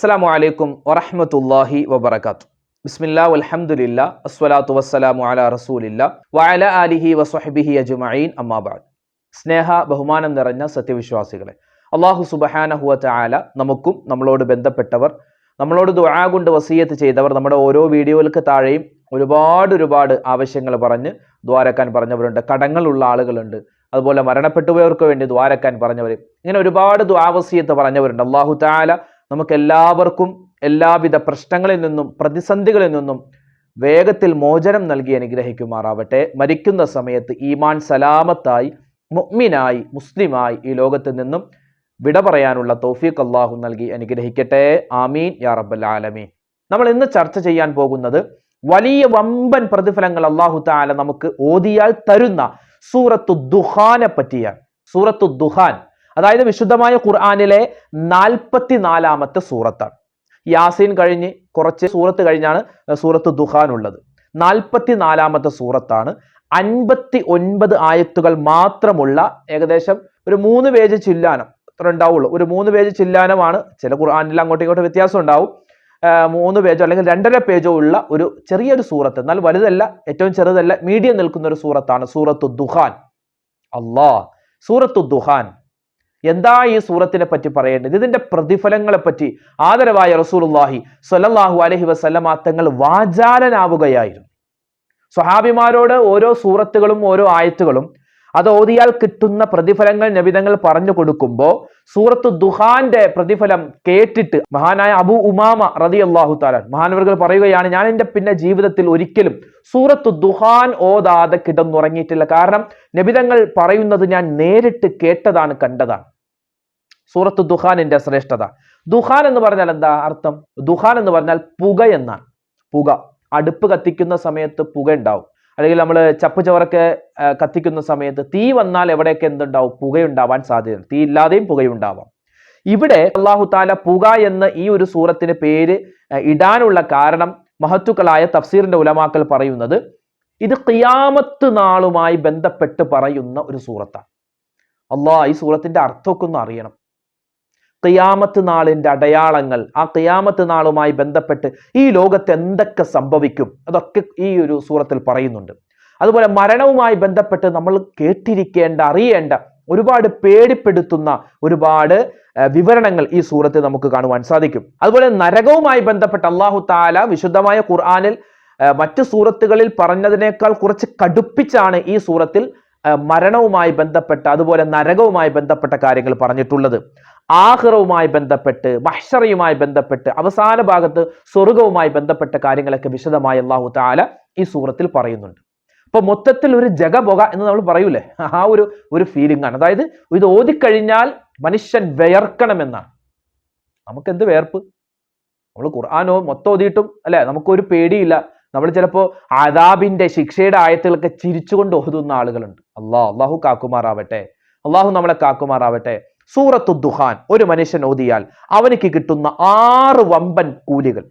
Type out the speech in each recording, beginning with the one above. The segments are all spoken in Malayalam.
അസ്സാം വലൈക്കും വറഹമത്തല്ലാഹി വബർക്കാത്തു ബിസ്മില്ലാ അലഹമുല്ല അസ്വലാത്തു വസ്സലാമു അല റസൂലില്ല വഅല ആലിഹി വസ്വഹബിഹി അജുമീൻ അമ്മാബാദ് സ്നേഹ ബഹുമാനം നിറഞ്ഞ സത്യവിശ്വാസികളെ അള്ളാഹു സുബഹാനഹുവ ആല നമുക്കും നമ്മളോട് ബന്ധപ്പെട്ടവർ നമ്മളോട് ദുആ കൊണ്ട് വസീയത്ത് ചെയ്തവർ നമ്മുടെ ഓരോ വീഡിയോകൾക്ക് താഴെയും ഒരുപാട് ഒരുപാട് ആവശ്യങ്ങൾ പറഞ്ഞ് ദ്വാരക്കാൻ പറഞ്ഞവരുണ്ട് കടങ്ങളുള്ള ആളുകളുണ്ട്. അതുപോലെ മരണപ്പെട്ടുപോയവർക്ക് വേണ്ടി ദ്വാരക്കാൻ പറഞ്ഞവർ ഇങ്ങനെ ഒരുപാട് ദ്വാവസീയത്ത് പറഞ്ഞവരുണ്ട്. അള്ളാഹു താല നമുക്ക് എല്ലാവർക്കും എല്ലാവിധ പ്രശ്നങ്ങളിൽ നിന്നും പ്രതിസന്ധികളിൽ നിന്നും വേഗത്തിൽ മോചനം നൽകി അനുഗ്രഹിക്കുമാറാവട്ടെ. മരിക്കുന്ന സമയത്ത് ഈമാൻ സലാമത്തായി മുഅ്മിനായി മുസ്ലിമായി ഈ ലോകത്ത് നിന്നും വിട പറയാനുള്ള തോഫീഖ് അള്ളാഹു നൽകി അനുഗ്രഹിക്കട്ടെ. ആമീൻ. യാ റബ്ബൽ ആലമീൻ. നമ്മൾ ഇന്ന് ചർച്ച ചെയ്യാൻ പോകുന്നത് വലിയ വമ്പൻ പ്രതിഫലങ്ങൾ അള്ളാഹു താല നമുക്ക് ഓതിയാൽ തരുന്ന സൂറത്തു ദുഹാനെ പറ്റിയാണ്. സൂറത്തു ദുഹാൻ അതായത് വിശുദ്ധമായ ഖുർആാനിലെ നാൽപ്പത്തി നാലാമത്തെ സൂറത്താണ്. യാസീൻ കഴിഞ്ഞ് കുറച്ച് സൂറത്ത് കഴിഞ്ഞാണ് സൂറത്ത് ദുഹാൻ ഉള്ളത് നാൽപ്പത്തി നാലാമത്തെ സൂറത്താണ്. അൻപത്തി ഒൻപത് ആയത്തുകൾ മാത്രമുള്ള ഏകദേശം ഒരു മൂന്ന് പേജ് ചില്ലാനം. അത്ര ഉണ്ടാവുള്ളൂ. ഒരു മൂന്ന് പേജ് ചില്ലാനമാണ് ചില ഖുർആാനിൽ അങ്ങോട്ടും ഇങ്ങോട്ടും വ്യത്യാസം ഉണ്ടാവും. മൂന്ന് പേജോ അല്ലെങ്കിൽ രണ്ടര പേജോ ഉള്ള ഒരു ചെറിയൊരു സൂറത്ത്. എന്നാൽ വലുതല്ല ഏറ്റവും ചെറുതല്ല മീഡിയം നിൽക്കുന്ന ഒരു സൂറത്താണ് സൂറത്തു ദുഹാൻ. അള്ളാ സൂറത്തു ദുഹാൻ. എന്താ ഈ സൂറത്തിനെ പറ്റി പറയേണ്ടത്? ഇതിന്റെ പ്രതിഫലങ്ങളെ പറ്റി ആദരവായ റസൂലുള്ളാഹി സ്വല്ലല്ലാഹു അലഹി വസല്ലമ തങ്ങൾ വാചാലനാവുകയായിരുന്നു. സ്വഹാബിമാരോട് ഓരോ സൂറത്തുകളും ഓരോ ആയത്തുകളും അത് ഓതിയാൽ കിട്ടുന്ന പ്രതിഫലങ്ങൾ നബിതങ്ങൾ പറഞ്ഞു കൊടുക്കുമ്പോൾ സൂറത്ത് ദുഹാന്റെ പ്രതിഫലം കേട്ടിട്ട് മഹാനായ അബു ഉമാമ റതി അള്ളാഹു താലാൻ മഹാനവർകൾ പറയുകയാണ് ഞാൻ എന്റെ പിന്നെ ജീവിതത്തിൽ ഒരിക്കലും സൂറത്ത് ദുഹാൻ ഓതാതെ കിടന്നുറങ്ങിയിട്ടില്ല. കാരണം നബിതങ്ങൾ പറയുന്നത് ഞാൻ നേരിട്ട് കേട്ടതാണ് കണ്ടതാണ്. സൂറത്ത് ദുഹാനിന്റെ ശ്രേഷ്ഠത. ദുഹാൻ എന്ന് പറഞ്ഞാൽ എന്താ അർത്ഥം? ദുഹാൻ എന്ന് പറഞ്ഞാൽ പുക എന്നാണ്. പുക. അടുപ്പ് കത്തിക്കുന്ന സമയത്ത് പുക ഉണ്ടാവും. അല്ലെങ്കിൽ നമ്മൾ ചപ്പ് ചവറൊക്കെ ആ, കത്തിക്കുന്ന സമയത്ത് തീ വന്നാൽ എവിടെയൊക്കെ എന്തുണ്ടാവും? പുകയുണ്ടാവാൻ സാധ്യതയുണ്ട്. തീ ഇല്ലാതെയും പുകയുണ്ടാവാം. ഇവിടെ അള്ളാഹു താല പുക എന്ന് ഈ ഒരു സൂറത്തിന് പേര് ഇടാനുള്ള കാരണം മഹത്തുക്കളായ തഫ്സീറിന്റെ ഉലമാക്കൽ പറയുന്നത് ഇത് ഖിയാമത്ത് നാളുമായി ബന്ധപ്പെട്ട് പറയുന്ന ഒരു സൂറത്താണ്. അള്ളാഹ് ഈ സൂറത്തിന്റെ അർത്ഥമൊക്കെ ഒന്ന് അറിയണം. ഖിയാമത്ത് നാളിന്റെ അടയാളങ്ങൾ ആ ഖിയാമത്ത് നാളുമായി ബന്ധപ്പെട്ട് ഈ ലോകത്ത് എന്തൊക്കെ സംഭവിക്കും? അതൊക്കെ ഈ ഒരു സൂറത്തിൽ പറയുന്നുണ്ട്. അതുപോലെ മരണവുമായി ബന്ധപ്പെട്ട് നമ്മൾ കേട്ടിരിക്കേണ്ട അറിയേണ്ട ഒരുപാട് പേടിപ്പെടുത്തുന്ന ഒരുപാട് വിവരണങ്ങൾ ഈ സൂറത്തിൽ നമുക്ക് കാണുവാൻ സാധിക്കും. അതുപോലെ നരകവുമായി ബന്ധപ്പെട്ട് അള്ളാഹു താല വിശുദ്ധമായ ഖുർആാനിൽ മറ്റ് സൂറത്തുകളിൽ പറഞ്ഞതിനേക്കാൾ കുറച്ച് കടുപ്പിച്ചാണ് ഈ സൂറത്തിൽ മരണവുമായി ബന്ധപ്പെട്ട അതുപോലെ നരകവുമായി ബന്ധപ്പെട്ട കാര്യങ്ങൾ പറഞ്ഞിട്ടുള്ളത്. ആഹ്റവുമായി ബന്ധപ്പെട്ട് മഹ്ഷറയുമായി ബന്ധപ്പെട്ട് അവസാന ഭാഗത്ത് സ്വർഗവുമായി ബന്ധപ്പെട്ട കാര്യങ്ങളൊക്കെ വിശദമായി അള്ളാഹു താല ഈ സൂറത്തിൽ പറയുന്നുണ്ട്. അപ്പൊ മൊത്തത്തിൽ ഒരു ജഗബൊക എന്ന് നമ്മൾ പറയൂലേ? ആ ഒരു ഒരു ഫീലിംഗ് ആണ്. അതായത് ഇത് ഓതിക്കഴിഞ്ഞാൽ മനുഷ്യൻ വിയർക്കണമെന്നാണ്. നമുക്ക് എന്ത് വേർപ്പ് നമ്മൾ ഖുർആാനോ മൊത്തം ഓതിയിട്ടും അല്ലെ? നമുക്കൊരു പേടിയില്ല. നമ്മൾ ചിലപ്പോ ആദാബിന്റെ ശിക്ഷയുടെ ആയത്തുകളൊക്കെ ചിരിച്ചുകൊണ്ട് ഓതുന്ന ആളുകളുണ്ട്. അള്ളാഹ് അള്ളാഹു കാക്കുമാറാവട്ടെ. അള്ളാഹു നമ്മളെ കാക്കുമാറാവട്ടെ. സൂറത്തു ദുഹാൻ. ഒരു മനുഷ്യൻ ഓതിയാൽ അവനിക്ക് കിട്ടുന്ന ആറ് വമ്പൻ കൂലികൾ.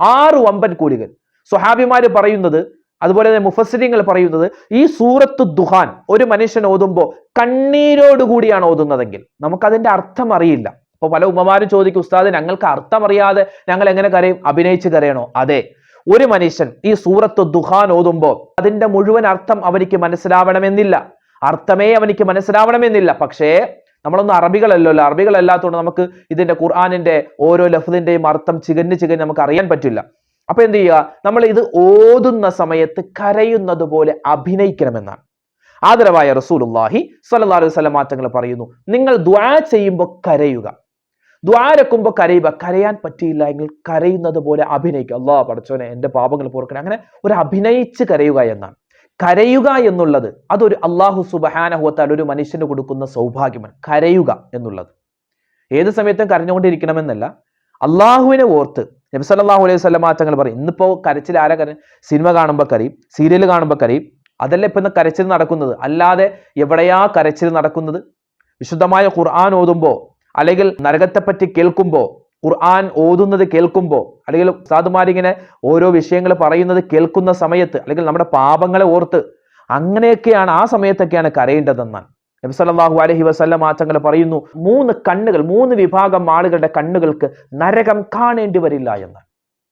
ആറ് വമ്പൻ കൂലികൾ. സ്വഹാബിമാര് പറയുന്നത് അതുപോലെ തന്നെ മുഫസരിങ്ങൾ പറയുന്നത് ഈ സൂറത്ത് ദുഹാൻ ഒരു മനുഷ്യൻ ഓതുമ്പോൾ കണ്ണീരോടുകൂടിയാണ് ഓതുന്നതെങ്കിൽ നമുക്കതിന്റെ അർത്ഥം അറിയില്ല. അപ്പൊ പല ഉമ്മമാരും ചോദിക്കും ഉസ്താദ് ഞങ്ങൾക്ക് അർത്ഥം അറിയാതെ ഞങ്ങൾ എങ്ങനെ കരയും? അഭിനയിച്ച് കരയണോ? അതെ. ഒരു മനുഷ്യൻ ഈ സൂറത്ത് ദുഹാൻ ഓതുമ്പോൾ അതിന്റെ മുഴുവൻ അർത്ഥം അവനിക്ക് മനസ്സിലാവണമെന്നില്ല. അർത്ഥമേ അവനിക്ക് മനസ്സിലാവണമെന്നില്ല. പക്ഷേ നമ്മളൊന്നും അറബികളല്ലല്ലോ അറബികളല്ലാത്തതുകൊണ്ട് നമുക്ക് ഇതിന്റെ ഖുർആാനിന്റെ ഓരോ ലഫ്ദിന്റെയും അർത്ഥം ചികഞ്ഞ് ചികഞ്ഞ് നമുക്ക് അറിയാൻ പറ്റില്ല. അപ്പൊ എന്ത് ചെയ്യുക? നമ്മൾ ഇത് ഓതുന്ന സമയത്ത് കരയുന്നത് പോലെ അഭിനയിക്കണമെന്നാണ്. ആദരവായ റസൂലുള്ളാഹി സ്വല്ലല്ലാഹു അലൈഹി വസല്ലം മാറ്റങ്ങൾ പറയുന്നു. നിങ്ങൾ ദ്വാ ചെയ്യുമ്പോൾ കരയുക. ദ്വാരക്കുമ്പോൾ കരയുക. കരയാൻ പറ്റിയില്ല എങ്കിൽ കരയുന്നത് പോലെ അഭിനയിക്കുക. അള്ളാഹ് പഠിച്ചോനെ എന്റെ പാപങ്ങൾ പോർക്കണേ അങ്ങനെ ഒരു അഭിനയിച്ച് കരയുക എന്നാണ്. കരയുക എന്നുള്ളത് അതൊരു അള്ളാഹു സുബഹാനഹുവത്താൽ ഒരു മനുഷ്യന് കൊടുക്കുന്ന സൗഭാഗ്യമാണ്. കരയുക എന്നുള്ളത്. ഏത് സമയത്തും കരഞ്ഞുകൊണ്ടിരിക്കണമെന്നല്ല. അള്ളാഹുവിനെ ഓർത്ത് നബി സല്ലല്ലാഹു അലൈഹി സ്വലം തങ്ങൾ പറയും ഇന്നിപ്പോ കരച്ചിൽ ആരാ കര സിനിമ കാണുമ്പോൾ കരയും സീരിയൽ കാണുമ്പോൾ കരയും. അതല്ല ഇപ്പൊ കരച്ചിൽ നടക്കുന്നത്? അല്ലാതെ എവിടെയാ കരച്ചിൽ നടക്കുന്നത്? വിശുദ്ധമായ ഖുർആൻ ഓതുമ്പോൾ അല്ലെങ്കിൽ നരകത്തെപ്പറ്റി കേൾക്കുമ്പോൾ ഖുർആൻ ഓതുന്നത് കേൾക്കുമ്പോൾ അല്ലെങ്കിൽ സാധുമാരിങ്ങനെ ഓരോ വിഷയങ്ങൾ പറയുന്നത് കേൾക്കുന്ന സമയത്ത് അല്ലെങ്കിൽ നമ്മുടെ പാപങ്ങളെ ഓർത്ത് അങ്ങനെയൊക്കെയാണ് ആ സമയത്തൊക്കെയാണ് കരയേണ്ടതെന്നാണ്. നബി സല്ലല്ലാഹു അലൈഹി വസല്ലം ആറ്റങ്ങൾ പറയുന്നു മൂന്ന് കണ്ണുകൾ മൂന്ന് വിഭാഗം ആളുകളുടെ കണ്ണുകൾക്ക് നരകം കാണേണ്ടി വരില്ല എന്ന്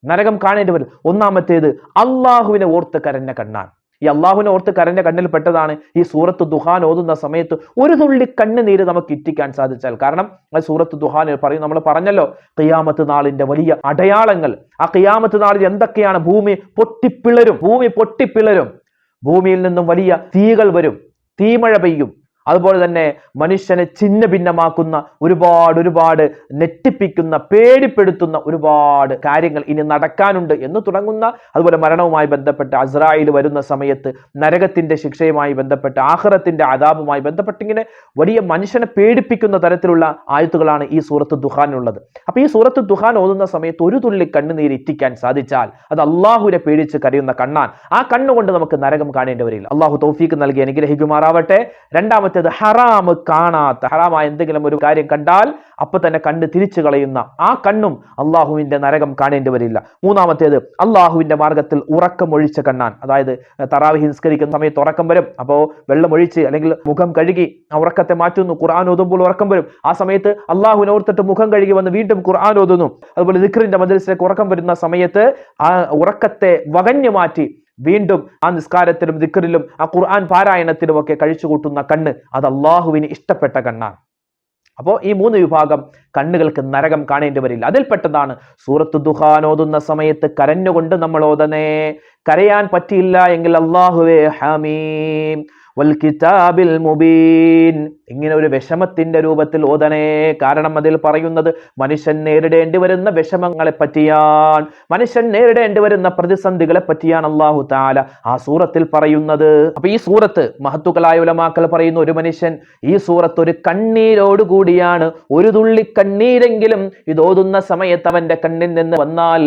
നരകം കാണേണ്ടി വരും ഒന്നാമത്തേത് അള്ളാഹുവിനെ ഓർത്ത് കരഞ്ഞ കണ്ണാണ്. ഈ അള്ളാഹുവിനെ ഓർത്ത് കരഞ്ഞ കണ്ണിൽ പെട്ടതാണ് ഈ സൂറത്ത് ദുഹാൻ ഓതുന്ന സമയത്ത് ഒരു തുള്ളി കണ്ണുനീര് നമുക്ക് ഇറ്റിക്കാൻ സാധിച്ചാൽ. കാരണം ആ സൂറത്ത് ദുഹാൻ പറയും നമ്മൾ പറഞ്ഞല്ലോ കിയാമത്ത് നാളിന്റെ വലിയ അടയാളങ്ങൾ. ആ കിയാമത്ത് നാളിൽ എന്തൊക്കെയാണ്? ഭൂമി പൊട്ടിപ്പിളരും ഭൂമി പൊട്ടിപ്പിളരും. ഭൂമിയിൽ നിന്നും വലിയ തീകൾ വരും തീമഴ പെയ്യും. അതുപോലെ തന്നെ മനുഷ്യനെ ചിന്ന ഭിന്നമാക്കുന്ന ഒരുപാട് ഒരുപാട് നെറ്റിപ്പിക്കുന്ന പേടിപ്പെടുത്തുന്ന ഒരുപാട് കാര്യങ്ങൾ ഇനി നടക്കാനുണ്ട് എന്ന് തുടങ്ങുന്ന അതുപോലെ മരണവുമായി ബന്ധപ്പെട്ട് അസ്രായിൽ വരുന്ന സമയത്ത് നരകത്തിന്റെ ശിക്ഷയുമായി ബന്ധപ്പെട്ട് ആഹ്റത്തിന്റെ ആദാബുമായി ബന്ധപ്പെട്ട് ഇങ്ങനെ വലിയ മനുഷ്യനെ പേടിപ്പിക്കുന്ന തരത്തിലുള്ള ആയത്തുകളാണ് ഈ സൂറത്ത് ദുഹാനുള്ളത് അപ്പൊ ഈ സൂറത്ത് ദുഹാൻ ഓതുന്ന സമയത്ത് ഒരു തുള്ളി കണ്ണുനീര് ഇറ്റിക്കാൻ സാധിച്ചാൽ അത് അള്ളാഹുവിനെ പേടിച്ച് കരയുന്ന കണ്ണാൻ ആ കണ്ണുകൊണ്ട് നമുക്ക് നരകം കാണേണ്ടി വരില്ല. അള്ളാഹു തൗഫീക്ക് നൽകി അനുഗ്രഹിക്കുമാറാവട്ടെ. രണ്ടാമത്തേത് ഹറാമ് കാണാത്ത ഹറാമായ എന്തെങ്കിലും ഒരു കാര്യം കണ്ടാൽ അപ്പൊ തന്നെ കണ്ണ് തിരിച്ചു കളയുന്ന ആ കണ്ണും അള്ളാഹുവിന്റെ നരകം കാണേണ്ടി വരില്ല. മൂന്നാമത്തേത് അള്ളാഹുവിന്റെ മാർഗത്തിൽ ഉറക്കമൊഴിച്ച കണ്ണാൻ അതായത് തറാവി ഹിംസ്കരിക്കുന്ന സമയത്ത് ഉറക്കം വരും. അപ്പോൾ വെള്ളമൊഴിച്ച് അല്ലെങ്കിൽ മുഖം കഴുകി ഉറക്കത്തെ മാറ്റുന്നു ഖുർആൻ ഓതുമ്പോൾ ഉറക്കം വരും. ആ സമയത്ത് അള്ളാഹുവിനെ ഓർത്തിട്ട് മുഖം കഴുകി വന്ന് വീണ്ടും ഖുർആൻ ഓതുന്നു. അതുപോലെ ദിഖറിന്റെ മദ്രസിലേക്ക് ഉറക്കം വരുന്ന സമയത്ത് ആ ഉറക്കത്തെ വകഞ്ഞു മാറ്റി വീണ്ടും ആ നിസ്കാരത്തിലും ദിക്കറിലും ആ ഖുർആൻ പാരായണത്തിലും ഒക്കെ കഴിച്ചു കൂട്ടുന്ന കണ്ണ് അത് അള്ളാഹുവിന് ഇഷ്ടപ്പെട്ട കണ്ണാണ്. അപ്പോൾ ഈ മൂന്ന് വിഭാഗം കണ്ണുകൾക്ക് നരകം കാണേണ്ടി വരില്ല. അതിൽപ്പെട്ടതാണ് സൂറത്ത് ദുഹാൻ ഓതുന്ന സമയത്ത് കരഞ്ഞുകൊണ്ട് നമ്മൾ ഓതനേ കരയാൻ പറ്റിയില്ല എങ്കിൽ അള്ളാഹുവേ ഹമീം. വൽ കിതാബിൽ മുബീൻ. ഇങ്ങനെ ഒരു വിഷമത്തിന്റെ രൂപത്തിൽ ഓതനേ കാരണം അതിൽ പറയുന്നത് മനുഷ്യൻ നേരിടേണ്ടി വരുന്ന വിഷമങ്ങളെ പറ്റിയാണ്. മനുഷ്യൻ നേരിടേണ്ടി വരുന്ന പ്രതിസന്ധികളെ പറ്റിയാണ് അള്ളാഹു താല ആ സൂറത്തിൽ പറയുന്നത്. അപ്പൊ ഈ സൂറത്ത് മഹത്തുക്കളായ ഉലമാക്കൾ പറയുന്ന ഒരു മനുഷ്യൻ ഈ സൂറത്ത് ഒരു കണ്ണീരോടുകൂടിയാണ് ഒരു തുള്ളി കണ്ണീരെങ്കിലും ഇത് ഓതുന്ന സമയത്ത് അവന്റെ കണ്ണിൽ നിന്ന് വന്നാൽ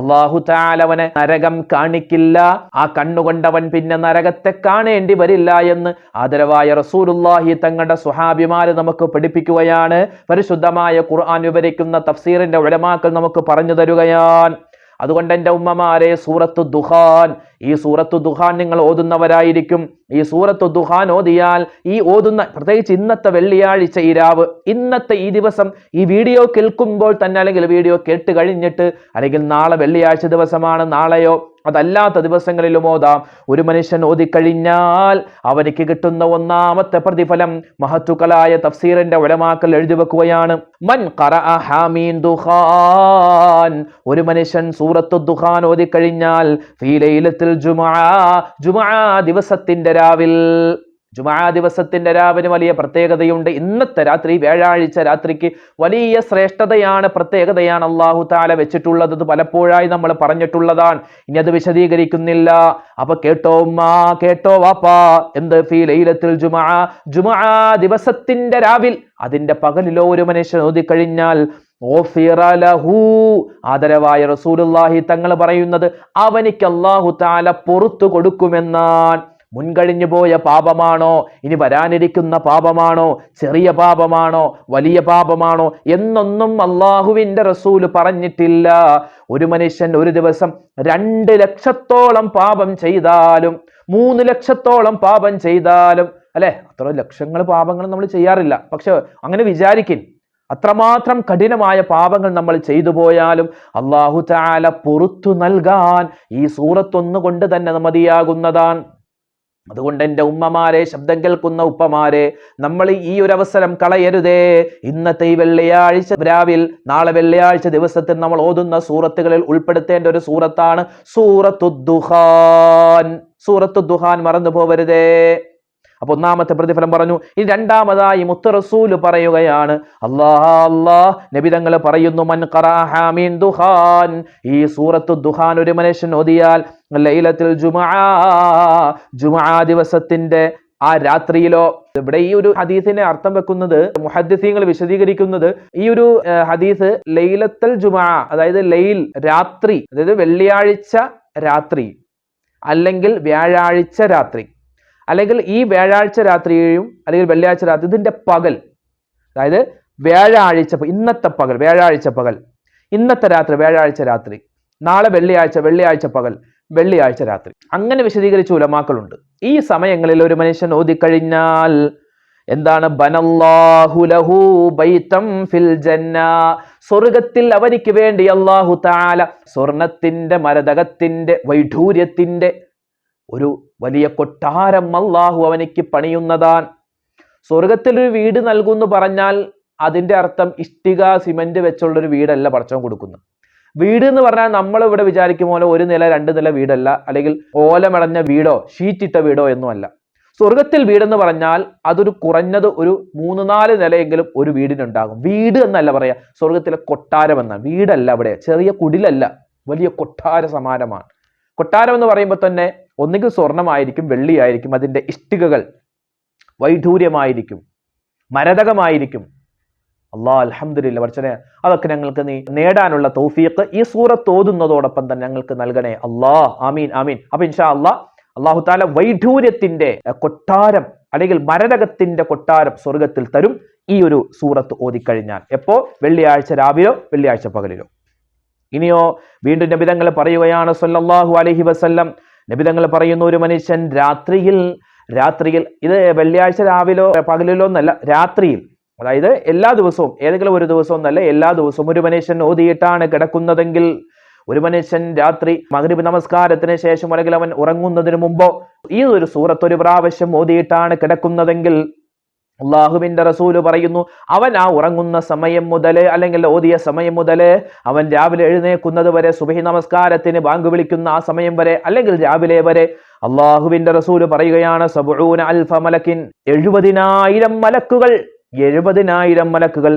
അള്ളാഹു താലവനെ നരകം കാണിക്കില്ല. ആ കണ്ണുകൊണ്ടവൻ പിന്നെ നരകത്തെ കാണേണ്ടി വരില്ല എന്ന് ആദരവായ റസൂലുല്ലാഹി തങ്ങളുടെ സുഹാബിമാര് നമുക്ക് പഠിപ്പിക്കുകയാണ്. പരിശുദ്ധമായ ഖുർആൻ വിവരിക്കുന്ന തഫ്സീറിന്റെ ഉലമാക്കൾ നമുക്ക് പറഞ്ഞു തരുകയാണ്. അതുകൊണ്ട് എന്റെ ഉമ്മമാരെ സൂറത്ത് ദുഹാൻ ഈ സൂറത്തു ദുഹാൻ നിങ്ങൾ ഓതുന്നവരായിരിക്കും. ഈ സൂറത്തു ദുഹാൻ ഓതിയാൽ ഈ ഓതുന്ന പ്രത്യേകിച്ച് ഇന്നത്തെ വെള്ളിയാഴ്ച ഈ രാവ് ഇന്നത്തെ ഈ ദിവസം ഈ വീഡിയോ കേൾക്കുമ്പോൾ തന്നെ അല്ലെങ്കിൽ വീഡിയോ കേട്ട് കഴിഞ്ഞിട്ട് അല്ലെങ്കിൽ നാളെ വെള്ളിയാഴ്ച ദിവസമാണ് നാളെയോ അതല്ലാത്ത ദിവസങ്ങളിലും ഓതാം. ഒരു മനുഷ്യൻ ഓതിക്കഴിഞ്ഞാൽ അവനിക്ക് കിട്ടുന്ന ഒന്നാമത്തെ പ്രതിഫലം മഹത്തുക്കളായ തഫ്സീറിന്റെ ഉലമാക്കൽ എഴുതി വെക്കുകയാണ്. മൻ ദുഹാൻ. ഒരു മനുഷ്യൻ സൂറത്തു ദുഹാൻ ഓതിക്കഴിഞ്ഞാൽ ഫീ ലൈലത്തിൽ ജുമുഅ ജുമുഅ ദിവസത്തിന്റെ രാവിൽ ജുമാ ദിവസത്തിന്റെ രാവിന് വലിയ പ്രത്യേകതയുണ്ട്. ഇന്നത്തെ രാത്രി വ്യാഴാഴ്ച രാത്രിക്ക് വലിയ ശ്രേഷ്ഠതയാണ് പ്രത്യേകതയാണ് അള്ളാഹു താല വെച്ചിട്ടുള്ളത്. പലപ്പോഴായി നമ്മൾ പറഞ്ഞിട്ടുള്ളതാണ്. ഇനി അത് വിശദീകരിക്കുന്നില്ല. അപ്പൊ കേട്ടോ ഉമ്മാ കേട്ടോ വാപ്പാ എന്ത് ഫീ ലൈലത്തിൽ ജുമാ ജുമാ ദിവസത്തിന്റെ രാവിൽ അതിന്റെ പകലിലോ ഒരു മനുഷ്യൻ ഓതിക്കഴിഞ്ഞാൽ ആദരവായ റസൂലുള്ളാഹി തങ്ങൾ പറയുന്നത് അവനിക്ക് അള്ളാഹു താല പുറത്തു കൊടുക്കുമെന്നാൻ മുൻകഴിഞ്ഞു പോയ പാപമാണോ? ഇനി വരാനിരിക്കുന്ന പാപമാണോ? ചെറിയ പാപമാണോ? വലിയ പാപമാണോ? എന്നൊന്നും അള്ളാഹുവിന്റെ റസൂൽ പറഞ്ഞിട്ടില്ല. ഒരു മനുഷ്യൻ ഒരു ദിവസം രണ്ട് ലക്ഷത്തോളം പാപം ചെയ്താലും മൂന്ന് ലക്ഷത്തോളം പാപം ചെയ്താലും അല്ലെ? അത്ര ലക്ഷങ്ങൾ പാപങ്ങൾ നമ്മൾ ചെയ്യാറില്ല. പക്ഷെ അങ്ങനെ വിചാരിക്കും അത്രമാത്രം കഠിനമായ പാപങ്ങൾ നമ്മൾ ചെയ്തു പോയാലും അള്ളാഹു താല പൊറത്തു നൽകാൻ ഈ സൂറത്തൊന്നുകൊണ്ട് തന്നെ മതിയാകുന്നതാണ്. അതുകൊണ്ട് എന്റെ ഉമ്മമാരെ ശബ്ദം കേൾക്കുന്ന ഉപ്പമാരെ നമ്മൾ ഈ ഒരു അവസരം കളയരുതേ. ഇന്നത്തെ ഈ വെള്ളിയാഴ്ച രാവിൽ നാളെ വെള്ളിയാഴ്ച ദിവസത്തിൽ നമ്മൾ ഓതുന്ന സൂറത്തുകളിൽ ഉൾപ്പെടുത്തേണ്ട ഒരു സൂറത്താണ് സൂറത്തു ദുഹാൻ സൂറത്തു ദുഹാൻ മറന്നു പോവരുതേ അപ്പൊ ഒന്നാമത്തെ പ്രതിഫലം പറഞ്ഞു ഇനി രണ്ടാമതായി മുത്ത് റസൂൽ പറയുകയാണ് നബിതങ്ങൾ പറയുന്നു മൻ ഖറാ ഹാമീൻ ദുഹാൻ. ഈ സൂറത്തു ദുഹാൻ ഒരു മനുഷ്യൻ ഓതിയാൽ ലൈലത്തിൽ ജുമാ ജുമാ ദിവസത്തിന്റെ ആ രാത്രിയിലോ ഇവിടെ ഈ ഒരു ഹദീസിനെ അർത്ഥം വെക്കുന്നത് മുഹദ്ദിസീങ്ങൾ വിശദീകരിക്കുന്നത് ഈ ഒരു ഹദീസ് ലൈലത്തൽ ജുമാ അതായത് ലൈൽ രാത്രി അതായത് വെള്ളിയാഴ്ച രാത്രി അല്ലെങ്കിൽ വ്യാഴാഴ്ച രാത്രി. അല്ലെങ്കിൽ ഈ വ്യാഴാഴ്ച രാത്രിയെയും അല്ലെങ്കിൽ വെള്ളിയാഴ്ച രാത്രി ഇതിന്റെ പകൽ. അതായത് വ്യാഴാഴ്ച ഇന്നത്തെ പകൽ വ്യാഴാഴ്ച പകൽ. ഇന്നത്തെ രാത്രി വ്യാഴാഴ്ച രാത്രി. നാളെ വെള്ളിയാഴ്ച വെള്ളിയാഴ്ച പകൽ വെള്ളിയാഴ്ച രാത്രി. അങ്ങനെ വിശദീകരിച്ച ഉലമാക്കളുണ്ട്. ഈ സമയങ്ങളിൽ ഒരു മനുഷ്യൻ ഓതിക്കഴിഞ്ഞാൽ എന്താണ്? ഫിൽ ജന്ന. സ്വർഗത്തിൽ അവനിക്ക് വേണ്ടി അള്ളാഹു താല സ്വർണത്തിന്റെ മരതകത്തിന്റെ വൈഢൂര്യത്തിന്റെ ഒരു വലിയ കൊട്ടാരം അള്ളാഹു അവനിക്ക് പണിയുന്നതാൻ. സ്വർഗത്തിൽ ഒരു വീട് നൽകുന്നു പറഞ്ഞാൽ അതിന്റെ അർത്ഥം ഇഷ്ടിക സിമന്റ് വെച്ചുള്ള ഒരു വീടല്ല പടച്ചവൻ കൊടുക്കുന്നത്. വീട് എന്ന് പറഞ്ഞാൽ നമ്മൾ ഇവിടെ വിചാരിക്കും പോലെ ഒരു നില രണ്ട് നില വീടല്ല. അല്ലെങ്കിൽ ഓലമടഞ്ഞ വീടോ ഷീറ്റിട്ട വീടോ ഒന്നുമല്ല സ്വർഗത്തിൽ വീടെന്ന് പറഞ്ഞാൽ അതൊരു കുറഞ്ഞത് ഒരു മൂന്ന് നാല് നിലയെങ്കിലും ഒരു വീടിനുണ്ടാകും. വീട് എന്നല്ല പറയാ സ്വർഗത്തിലെ കൊട്ടാരം എന്ന വീടല്ല അവിടെ ചെറിയ കുടിലല്ല വലിയ കൊട്ടാര സമാനമാണ് കൊട്ടാരം എന്ന് പറയുമ്പോൾ തന്നെ ഒന്നുകിൽ സ്വർണമായിരിക്കും വെള്ളിയായിരിക്കും അതിന്റെ ഇഷ്ടികകൾ വൈഢൂര്യമായിരിക്കും മരതകമായിരിക്കും. അള്ളാഹ് അലഹമില്ല വർച്ചനെ അതൊക്കെ ഞങ്ങൾക്ക് നീ നേടാനുള്ള തൗഫീഖ് ഈ സൂറത്ത് ഓതുന്നതോടൊപ്പം തന്നെ ഞങ്ങൾക്ക് നൽകണേ. അള്ളാഹ് ആമീൻ ആമീൻ. അപ്പൊ ഇൻഷാ അള്ളാഹ് അള്ളാഹു താല വൈഢൂര്യത്തിന്റെ കൊട്ടാരം അല്ലെങ്കിൽ മരതകത്തിന്റെ കൊട്ടാരം സ്വർഗത്തിൽ തരും ഈ ഒരു സൂറത്ത് ഓതിക്കഴിഞ്ഞാൽ. എപ്പോ? വെള്ളിയാഴ്ച രാവിലോ വെള്ളിയാഴ്ച പകലിലോ. ഇനിയോ വീണ്ടും നബിതങ്ങൾ പറയുകയാണ് സല്ലല്ലാഹു അലൈഹി വസല്ലം നബിതങ്ങൾ പറയുന്ന ഒരു മനുഷ്യൻ രാത്രിയിൽ രാത്രിയിൽ ഇത് വെള്ളിയാഴ്ച രാവിലോ പകലിലോ എന്നല്ല രാത്രിയിൽ. അതായത് എല്ലാ ദിവസവും ഏതെങ്കിലും ഒരു ദിവസവും എന്നല്ല എല്ലാ ദിവസവും ഒരു മനുഷ്യൻ ഓതിയിട്ടാണ് കിടക്കുന്നതെങ്കിൽ ഒരു മനുഷ്യൻ രാത്രി മഗ്രിബ് നമസ്കാരത്തിന് ശേഷം അല്ലെങ്കിൽ അവൻ ഉറങ്ങുന്നതിന് മുമ്പോ ഈ ഒരു സൂറത്ത് ഒരു പ്രാവശ്യം ഓതിയിട്ടാണ് കിടക്കുന്നതെങ്കിൽ അള്ളാഹുവിന്റെ റസൂൽ പറയുന്നു അവൻ ആ ഉറങ്ങുന്ന സമയം മുതൽ അല്ലെങ്കിൽ ഓതിയ സമയം മുതൽ അവൻ രാവിലെ എഴുന്നേക്കുന്നത് വരെ സുബഹി നമസ്കാരത്തിന് ബാങ്ക് വിളിക്കുന്ന ആ സമയം വരെ അല്ലെങ്കിൽ രാവിലെ വരെ അള്ളാഹുവിന്റെ റസൂൽ പറയുകയാണ് സബൂന അൽഫ മലക്കിൻ എഴുപതിനായിരം മലക്കുകൾ എഴുപതിനായിരം മലക്കുകൾ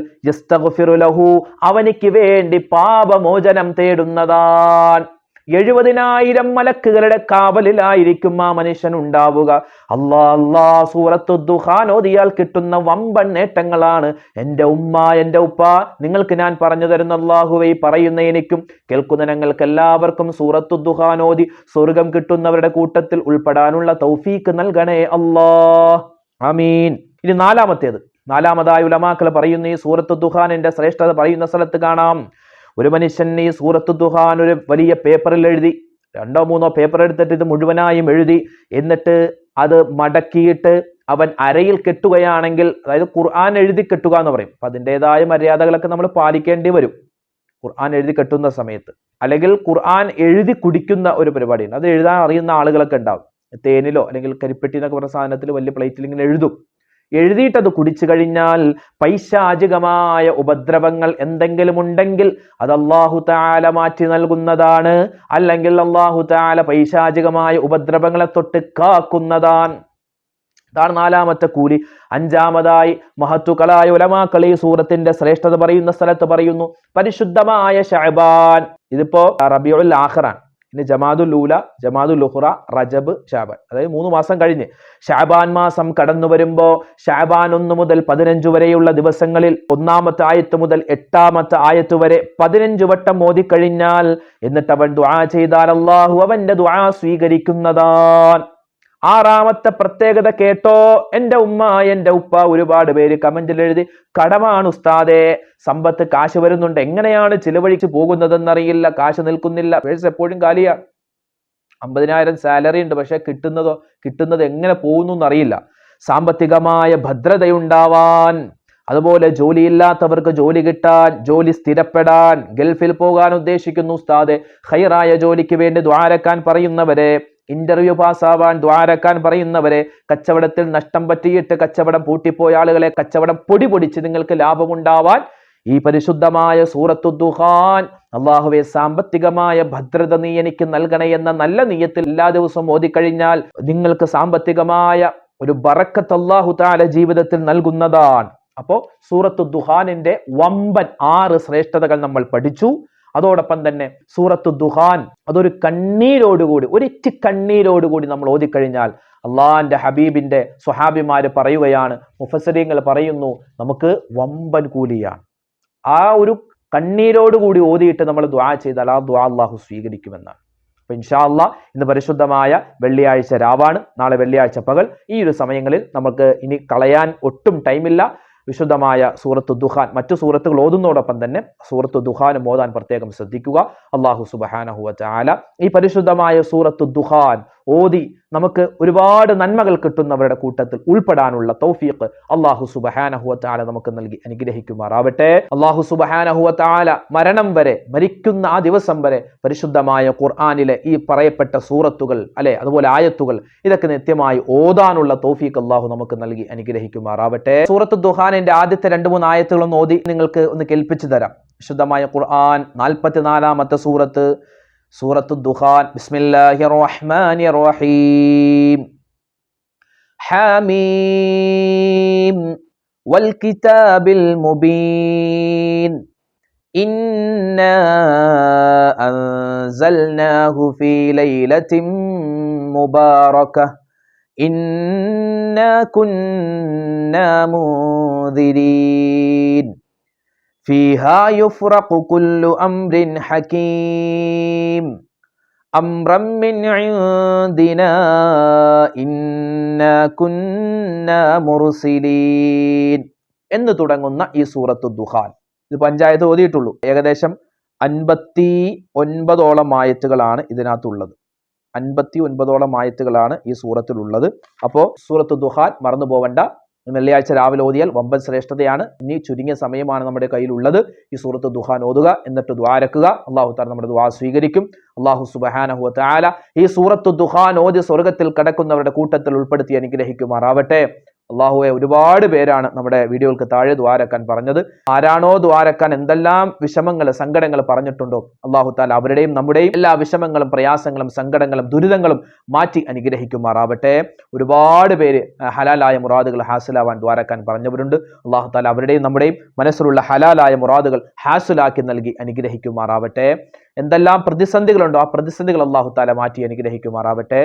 ലഹു അവനിക്ക് വേണ്ടി പാപമോചനം തേടുന്നതാൻ എഴുപതിനായിരം മലക്കുകളുടെ കാവലിലായിരിക്കും ആ മനുഷ്യൻ ഉണ്ടാവുക. അള്ളാ അല്ലാ സൂറത്തു ദുഹാനോദിയാൽ കിട്ടുന്ന വമ്പൻ നേട്ടങ്ങളാണ് എന്റെ ഉമ്മ എന്റെ ഉപ്പ. നിങ്ങൾക്ക് ഞാൻ പറഞ്ഞു തരുന്ന അള്ളാഹുവൈ പറയുന്ന എനിക്കും കേൾക്കുന്ന ഞങ്ങൾക്ക് എല്ലാവർക്കും സൂറത്തു ദുഹാനോദി സ്വർഗം കിട്ടുന്നവരുടെ കൂട്ടത്തിൽ ഉൾപ്പെടാനുള്ള തൗഫീക്ക് നൽകണേ അല്ലാ അമീൻ ഇനി നാലാമത്തേത്. നാലാമതായി ഉലമാക്കൾ പറയുന്ന ഈ സൂറത്ത് ദുഹാനിന്റെ ശ്രേഷ്ഠത പറയുന്ന സ്ഥലത്ത് കാണാം. ഒരു മനുഷ്യൻ ഈ സൂറത്ത് ദുഹാൻ ഒരു വലിയ പേപ്പറിൽ എഴുതി രണ്ടോ മൂന്നോ പേപ്പർ എടുത്തിട്ട് ഇത് മുഴുവനായും എഴുതി എന്നിട്ട് അത് മടക്കിയിട്ട് അവൻ അരയിൽ കെട്ടുകയാണെങ്കിൽ അതായത് ഖുർആൻ എഴുതി കെട്ടുക എന്ന് പറയും. അപ്പൊ അതിന്റെതായ മര്യാദകളൊക്കെ നമ്മൾ പാലിക്കേണ്ടി വരും. ഖുർആൻ എഴുതി കെട്ടുന്ന സമയത്ത്. അല്ലെങ്കിൽ ഖുർആൻ എഴുതി കുടിക്കുന്ന ഒരു പരിപാടിയുണ്ട്. അത് എഴുതാൻ അറിയുന്ന ആളുകളൊക്കെ ഉണ്ടാവും. തേനിലോ അല്ലെങ്കിൽ കരിപ്പെട്ടി എന്നൊക്കെ പറഞ്ഞ സാധനത്തിൽ വലിയ പ്ലേറ്റിൽ ഇങ്ങനെ എഴുതും. എഴുതിയിട്ടത് കുടിച്ചു കഴിഞ്ഞാൽ പൈശാചികമായ ഉപദ്രവങ്ങൾ എന്തെങ്കിലും ഉണ്ടെങ്കിൽ അത് അള്ളാഹു താല മാറ്റി നൽകുന്നതാണ്. അല്ലെങ്കിൽ അള്ളാഹു താല പൈശാചികമായ ഉപദ്രവങ്ങളെ തൊട്ട് കാക്കുന്നതാണ്. ഇതാണ് നാലാമത്തെ കൂലി. അഞ്ചാമതായി മഹത്തുക്കളായ ഉലമാക്കൾ ഈ സൂറത്തിന്റെ ശ്രേഷ്ഠത പറയുന്ന സ്ഥലത്ത് പറയുന്നു പരിശുദ്ധമായ ഷഹബാൻ ഇതിപ്പോ റബിയുൽ ആഖറാണ്. ഇനി ജമാദുൽ ലൂല ജമാദുൽ ലുഹ്റ റജബ് ഷാബാൻ. അതായത് മൂന്ന് മാസം കഴിഞ്ഞ്. ഷാബാൻ മാസം കടന്നു വരുമ്പോൾ ഷാബാൻ ഒന്ന് മുതൽ പതിനഞ്ച് വരെയുള്ള ദിവസങ്ങളിൽ ഒന്നാമത്തെ ആയത്ത് മുതൽ എട്ടാമത്തെ ആയത്ത് വരെ പതിനഞ്ച് വട്ടം ഓതിക്കഴിഞ്ഞാൽ എന്നിട്ട് അവൻ ദുആ ചെയ്താൽ അള്ളാഹു അവന്റെ ദുആ സ്വീകരിക്കുന്നതാൻ. ആറാമത്തെ പ്രത്യേകത കേട്ടോ. എന്റെ ഉമ്മ എന്റെ ഉപ്പ ഒരുപാട് പേര് കമന്റിൽ എഴുതി കടമാണ് ഉസ്താദെ സമ്പത്ത് കാശ് വരുന്നുണ്ട്. എങ്ങനെയാണ് ചിലവഴിച്ച് പോകുന്നതെന്നറിയില്ല. കാശ് നിൽക്കുന്നില്ല. പേഴ്സ് എപ്പോഴും കാലിയാണ് അമ്പതിനായിരം സാലറി ഉണ്ട്. പക്ഷെ കിട്ടുന്നതോ കിട്ടുന്നത് എങ്ങനെ പോകുന്നു എന്നറിയില്ല സാമ്പത്തികമായ ഭദ്രതയുണ്ടാവാൻ അതുപോലെ ജോലിയില്ലാത്തവർക്ക് ജോലി കിട്ടാൻ ജോലി സ്ഥിരപ്പെടാൻ ഗൾഫിൽ പോകാൻ ഉദ്ദേശിക്കുന്നു ഉസ്താദെ. ഹൈറായ ജോലിക്ക് വേണ്ടി ദ്വാരക്കാൻ പറയുന്നവരെ ഇന്റർവ്യൂ പാസ്സാവാൻ ദ്വാരക്കാൻ പറയുന്നവരെ കച്ചവടത്തിൽ നഷ്ടം പറ്റിയിട്ട് കച്ചവടം പൂട്ടിപ്പോയ ആളുകളെ കച്ചവടം പൊടി പൊടിച്ച് നിങ്ങൾക്ക് ലാഭമുണ്ടാവാൻ ഈ പരിശുദ്ധമായ സൂറത്തു ദുഹാൻ അള്ളാഹുവെ സാമ്പത്തികമായ ഭദ്രത നീ എനിക്ക് നൽകണേ എന്ന നല്ല നീയത്തിൽ എല്ലാ ദിവസവും ഓതിക്കഴിഞ്ഞാൽ നിങ്ങൾക്ക് സാമ്പത്തികമായ ഒരു ബറക്കത്ത് അള്ളാഹു താല ജീവിതത്തിൽ നൽകുന്നതാണ്. അപ്പോ സൂറത്തു ദുഹാനിന്റെ വമ്പൻ ആറ് ശ്രേഷ്ഠതകൾ നമ്മൾ പഠിച്ചു. അതോടൊപ്പം തന്നെ സൂറത്ത് ദുഹാൻ അതൊരു കണ്ണീരോടുകൂടി ഒരിറ്റ് കണ്ണീരോടുകൂടി നമ്മൾ ഓതിക്കഴിഞ്ഞാൽ അള്ളാഹിന്റെ ഹബീബിന്റെ സ്വഹാബിമാര് പറയുകയാണ് മുഫസരീങ്ങൾ പറയുന്നു നമുക്ക് വമ്പൻ കൂലിയാണ്. ആ ഒരു കണ്ണീരോടുകൂടി ഓതിയിട്ട് നമ്മൾ ദ്വാ ചെയ്താൽ ആ ദ്വാ അള്ളാഹു സ്വീകരിക്കുമെന്നാണ്. അപ്പൊ ഇൻഷാ അള്ളാ ഇന്ന് പരിശുദ്ധമായ വെള്ളിയാഴ്ച രാവാണ്. നാളെ വെള്ളിയാഴ്ച പകൽ. ഈ ഒരു സമയങ്ങളിൽ നമുക്ക് ഇനി കളയാൻ ഒട്ടും ടൈമില്ല. വിശുദ്ധമായ സൂറത്ത് ദുഹാൻ മറ്റു സൂറത്തുകൾ ഓതുന്നതോടൊപ്പം തന്നെ സൂറത്ത് ദുഹാനും ഓതാൻ പ്രത്യേകം ശ്രദ്ധിക്കുക. അള്ളാഹു സുബഹാനഹുവ ഈ പരിശുദ്ധമായ സൂറത്ത് ദുഹാൻ ഓതി നമുക്ക് ഒരുപാട് നന്മകൾ കിട്ടുന്നവരുടെ കൂട്ടത്തിൽ ഉൾപ്പെടാനുള്ള തൗഫീഖ് അള്ളാഹു സുബഹാനഹുവാല നമുക്ക് നൽകി അനുഗ്രഹിക്കുമാറാവട്ടെ. അള്ളാഹു സുബഹാനഹുവാല മരണം വരെ മരിക്കുന്ന ആ ദിവസം വരെ പരിശുദ്ധമായ ഖുർആാനിലെ ഈ പറയപ്പെട്ട സൂറത്തുകൾ അല്ലെ അതുപോലെ ആയത്തുകൾ ഇതൊക്കെ നിത്യമായി ഓതാനുള്ള തൗഫീഖ് അള്ളാഹു നമുക്ക് നൽകി അനുഗ്രഹിക്കുമാറാവട്ടെ. സൂറത്ത് ദുഹാനിന്റെ ആദ്യത്തെ രണ്ട് മൂന്ന് ആയത്തുകളൊന്ന് ഓതി നിങ്ങൾക്ക് ഒന്ന് കേൾപ്പിച്ചു തരാം. വിശുദ്ധമായ ഖുർആൻ നാൽപ്പത്തിനാലാമത്തെ സൂറത്ത് സൂറത്ത് ദുഹാൻ ബിസ്മില്ലാഹി റഹ്മാനി റഹീം حميم والكتاب المبين إنا أنزلناه في ليلة مباركة إنا كنا منذرين എന്ന് തുടങ്ങുന്ന ഈ സൂറത്ത് ദുഹാൻ. ഇത് പഞ്ചായത്ത് ഓതിയിട്ടുള്ളൂ. ഏകദേശം അൻപത്തി ഒൻപതോളം ആയത്തുകളാണ് ഇതിനകത്തുള്ളത്. അൻപത്തി ഒൻപതോളം ആയത്തുകളാണ് ഈ സൂറത്തിലുള്ളത്. അപ്പോ സൂറത്ത് ദുഹാൻ മറന്നു പോവണ്ട വെള്ളിയാഴ്ച രാവിലെ ഓതിയാൽ വമ്പൻ ശ്രേഷ്ഠതയാണ്. ഇനി ചുരുങ്ങിയ സമയമാണ് നമ്മുടെ കയ്യിലുള്ളത്. ഈ സൂറത്ത് ദുഹാൻ ഓതുക എന്നിട്ട് ദ്വാരക്കുക അള്ളാഹു താല നമ്മുടെ ദ്വാ സ്വീകരിക്കും. അള്ളാഹു സുബഹാനഹു ഈ സൂറത്ത് ദുഹാൻ ഓതി സ്വർഗത്തിൽ കടക്കുന്നവരുടെ കൂട്ടത്തിൽ ഉൾപ്പെടുത്തി അനുഗ്രഹിക്കുമാറാവട്ടെ. അള്ളാഹുവെ ഒരുപാട് പേരാണ് നമ്മുടെ വീഡിയോകൾക്ക് താഴെ ദ്വാരക്കാൻ പറഞ്ഞത്. ആരാണോ ദ്വാരക്കാൻ എന്തെല്ലാം വിഷമങ്ങൾ സങ്കടങ്ങൾ പറഞ്ഞിട്ടുണ്ടോ അള്ളാഹു താല അവരുടെയും നമ്മുടെയും എല്ലാ വിഷമങ്ങളും പ്രയാസങ്ങളും സങ്കടങ്ങളും ദുരിതങ്ങളും മാറ്റി അനുഗ്രഹിക്കുമാറാവട്ടെ. ഒരുപാട് പേര് ഹലാലായ മുറാദുകൾ ഹാസിലാവാൻ ദ്വാരക്കാൻ പറഞ്ഞവരുണ്ട്. അള്ളാഹു താല അവരുടെയും നമ്മുടെയും മനസ്സിലുള്ള ഹലാലായ മുറാദുകൾ ഹാസിലാക്കി നൽകി അനുഗ്രഹിക്കുമാറാവട്ടെ. എന്തെല്ലാം പ്രതിസന്ധികളുണ്ടോ ആ പ്രതിസന്ധികൾ അള്ളാഹു താല മാറ്റി അനുഗ്രഹിക്കുമാറാവട്ടെ.